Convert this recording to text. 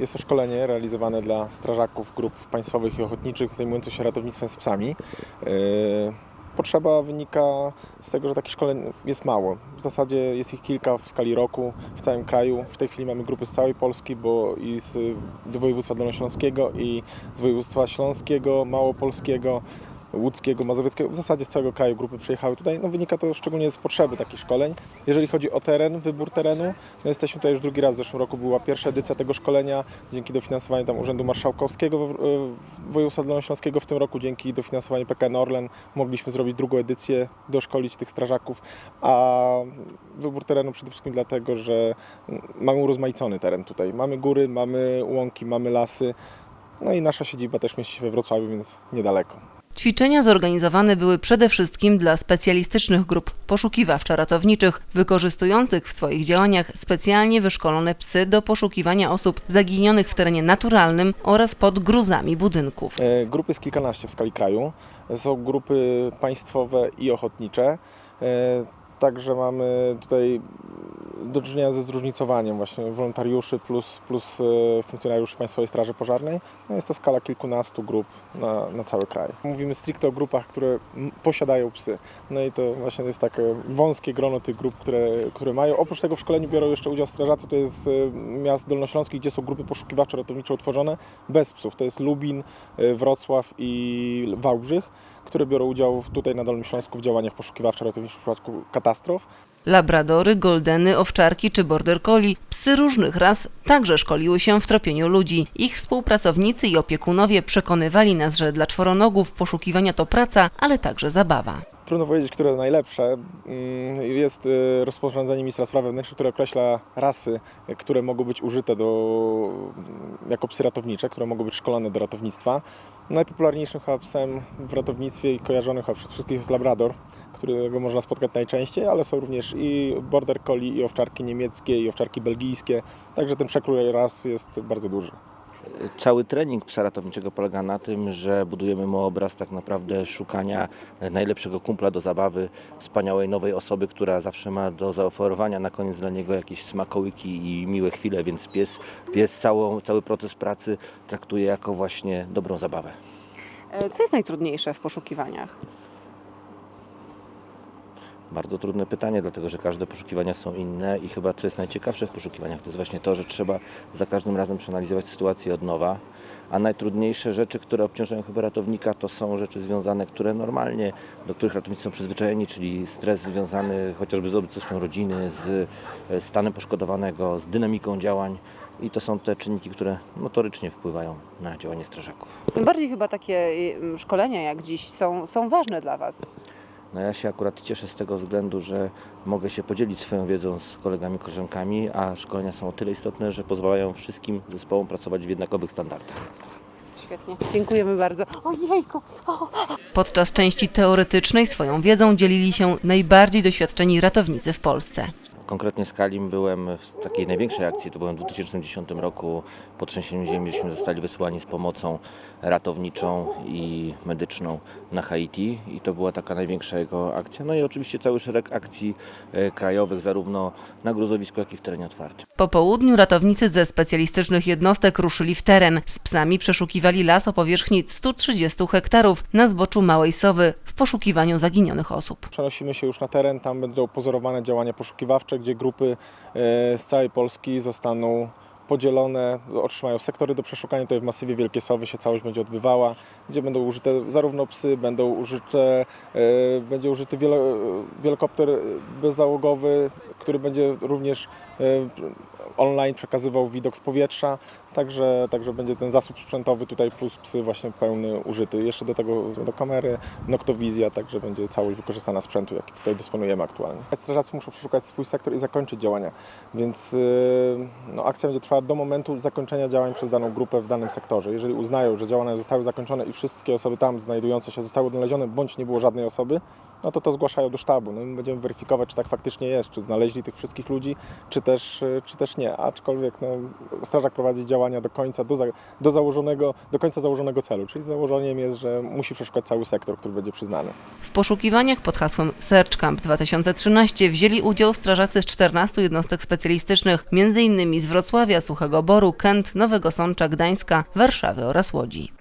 Jest to szkolenie realizowane dla strażaków grup państwowych i ochotniczych zajmujących się ratownictwem z psami. Yy, Potrzeba wynika z tego, że takich szkoleń jest mało. W zasadzie jest ich kilka w skali roku w całym kraju. W tej chwili mamy grupy z całej Polski, bo i z województwa dolnośląskiego, i z województwa śląskiego, małopolskiego, łódzkiego, mazowieckiego, w zasadzie z całego kraju grupy przyjechały tutaj. No, wynika to szczególnie z potrzeby takich szkoleń. Jeżeli chodzi o teren, wybór terenu, no jesteśmy tutaj już drugi raz. W zeszłym roku była pierwsza edycja tego szkolenia dzięki dofinansowaniu tam Urzędu Marszałkowskiego w województwa dolnośląskiego. W tym roku dzięki dofinansowaniu PKN Orlen mogliśmy zrobić drugą edycję, doszkolić tych strażaków, a wybór terenu przede wszystkim dlatego, że mamy urozmaicony teren tutaj. Mamy góry, mamy łąki, mamy lasy, no i nasza siedziba też mieści się we Wrocławiu, więc niedaleko. Ćwiczenia zorganizowane były przede wszystkim dla specjalistycznych grup poszukiwawczo-ratowniczych, wykorzystujących w swoich działaniach specjalnie wyszkolone psy do poszukiwania osób zaginionych w terenie naturalnym oraz pod gruzami budynków. E, Grupy jest kilkanaście w skali kraju. Są grupy państwowe i ochotnicze. E, Także mamy tutaj do czynienia ze zróżnicowaniem właśnie wolontariuszy plus, plus e, funkcjonariuszy Państwowej Straży Pożarnej. No jest to skala kilkunastu grup na, na cały kraj. Mówimy stricte o grupach, które posiadają psy. No i to właśnie jest takie wąskie grono tych grup, które, które mają. Oprócz tego w szkoleniu biorą jeszcze udział strażacy, to jest e, miast dolnośląskich, gdzie są grupy poszukiwawczo-ratownicze utworzone bez psów. To jest Lubin, e, Wrocław i Wałbrzych, które biorą udział tutaj na Dolnym Śląsku w działaniach poszukiwawczo-ratowniczych w przypadku katastrof. Labradory, goldeny, owczarki czy border collie, psy różnych ras także szkoliły się w tropieniu ludzi. Ich współpracownicy i opiekunowie przekonywali nas, że dla czworonogów poszukiwania to praca, ale także zabawa. Trudno powiedzieć, które najlepsze. Mm, Jest y, rozporządzenie ministra spraw wewnętrznych, które określa rasy, które mogą być użyte do, jako psy ratownicze, które mogą być szkolone do ratownictwa. Najpopularniejszym chyba psem w ratownictwie i kojarzony chyba przez wszystkich jest Labrador, którego można spotkać najczęściej, ale są również i Border Collie, i owczarki niemieckie, i owczarki belgijskie. Także ten przekrój ras jest bardzo duży. Cały trening psa ratowniczego polega na tym, że budujemy mu obraz tak naprawdę szukania najlepszego kumpla do zabawy, wspaniałej nowej osoby, która zawsze ma do zaoferowania na koniec dla niego jakieś smakołyki i miłe chwile, więc pies, pies całą, cały proces pracy traktuje jako właśnie dobrą zabawę. E, Co jest najtrudniejsze w poszukiwaniach? Bardzo trudne pytanie, dlatego że każde poszukiwania są inne i chyba co jest najciekawsze w poszukiwaniach, to jest właśnie to, że trzeba za każdym razem przeanalizować sytuację od nowa. A najtrudniejsze rzeczy, które obciążają chyba ratownika, to są rzeczy związane, które normalnie, do których ratownicy są przyzwyczajeni, czyli stres związany chociażby z obecnością rodziny, z e, stanem poszkodowanego, z dynamiką działań. I to są te czynniki, które motorycznie wpływają na działanie strażaków. Tym bardziej chyba takie szkolenia jak dziś są, są ważne dla Was. No ja się akurat cieszę z tego względu, że mogę się podzielić swoją wiedzą z kolegami, koleżankami, a szkolenia są o tyle istotne, że pozwalają wszystkim zespołom pracować w jednakowych standardach. Świetnie. Dziękujemy bardzo. Ojejku! O. Podczas części teoretycznej swoją wiedzą dzielili się najbardziej doświadczeni ratownicy w Polsce. Konkretnie z Kalim byłem w takiej największej akcji, to byłem w 2010 roku po trzęsieniu ziemi, żeśmy zostali wysłani z pomocą ratowniczą i medyczną na Haiti i to była taka największa jego akcja. No i oczywiście cały szereg akcji e, krajowych, zarówno na gruzowisku, jak i w terenie otwartym. Po południu ratownicy ze specjalistycznych jednostek ruszyli w teren. Z psami przeszukiwali las o powierzchni 130 hektarów na zboczu Małej Sowy w poszukiwaniu zaginionych osób. Przenosimy się już na teren, tam będą pozorowane działania poszukiwawcze, gdzie grupy e, z całej Polski zostaną podzielone, otrzymają sektory do przeszukania. Tutaj w masywie Wielkie Sowy się całość będzie odbywała, gdzie będą użyte zarówno psy, będą użyte, e, będzie użyty wielo, wielokopter bezzałogowy, który będzie również e, online przekazywał widok z powietrza, także, także będzie ten zasób sprzętowy tutaj plus psy właśnie pełny użyty. Jeszcze do tego do kamery, noktowizja, także będzie całość wykorzystana sprzętu, jaki tutaj dysponujemy aktualnie. Strażacy muszą przeszukać swój sektor i zakończyć działania, więc yy, no, akcja będzie trwała do momentu zakończenia działań przez daną grupę w danym sektorze. Jeżeli uznają, że działania zostały zakończone i wszystkie osoby tam znajdujące się zostały odnalezione, bądź nie było żadnej osoby, no to to zgłaszają do sztabu. No, my będziemy weryfikować, czy tak faktycznie jest, czy znaleźli tych wszystkich ludzi, czy też, y, czy też nie. Aczkolwiek no, strażak prowadzi działania do końca, do, za, do, założonego, do końca założonego celu, czyli założeniem jest, że musi przeszukać cały sektor, który będzie przyznany. W poszukiwaniach pod hasłem Search Camp 2013 wzięli udział strażacy z 14 jednostek specjalistycznych, m.in. z Wrocławia, Suchego Boru, Kent, Nowego Sącza, Gdańska, Warszawy oraz Łodzi.